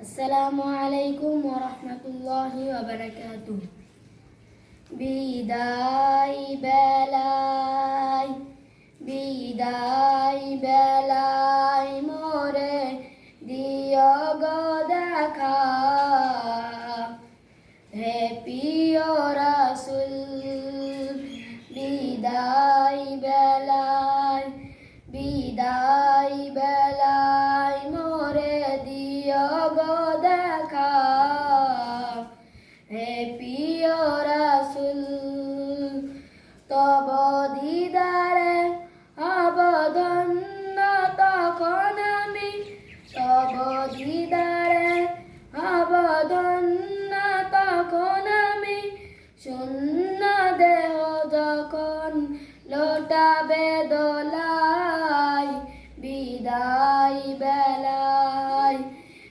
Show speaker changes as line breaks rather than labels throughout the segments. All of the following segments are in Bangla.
আসসালামু আলাইকুম ওরহমতুল্লাহি ওবরাকাতু বিদায় বেলায় লোটাবে দোলাই বিদায় বেলায়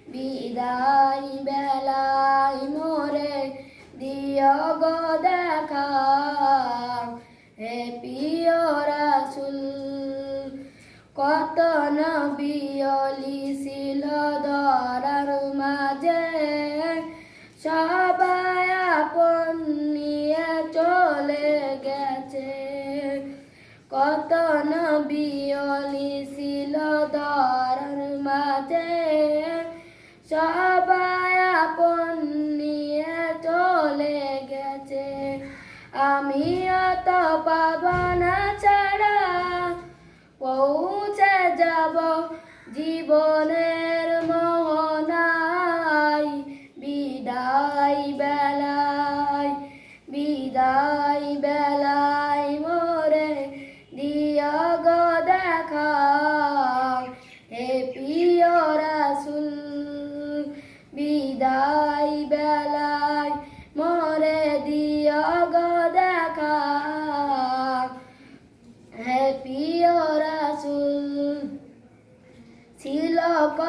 বিদায় বেলায় মোরে দিয় গো সবাই আপন নিয়ে চলে গেছে। আমি অত পাবনা ছাড়া পৌঁছে যাব। জীবনের মোহনায় বিদায় বেলায় বিদায় বেলায়।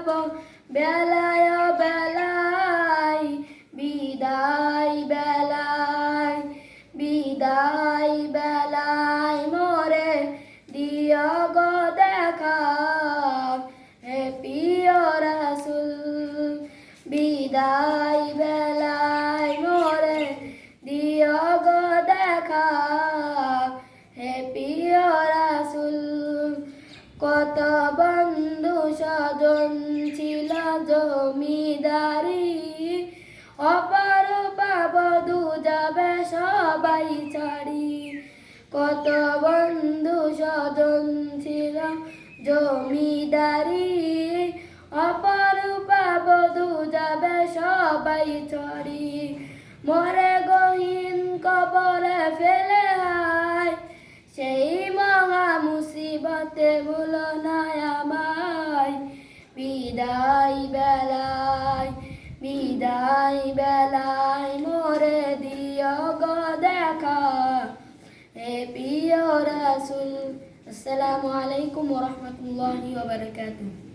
চলে বেলায় বেলায় বিদায় বেলায় বিদায় বেলায়। ছিল জমিদারি। অপার বাবধু যাবে সবাই ছাড়ি। কত বন্ধু স্বজন ছিল জমিদারি। অপার বাবধু যাবে সবাই ছড়ি। মরে গহীন কবরে ফেলে হায় সেই মহা মুসিবতে ভুলো না বিদায় বেলায় বিদায় বেলায় মোরে দিয় গো দেখা। হে প্রিয় রাসুল, আসসালামু আলাইকুম ওরহমতুল্লাহি ওয়া বারাকাতুহু।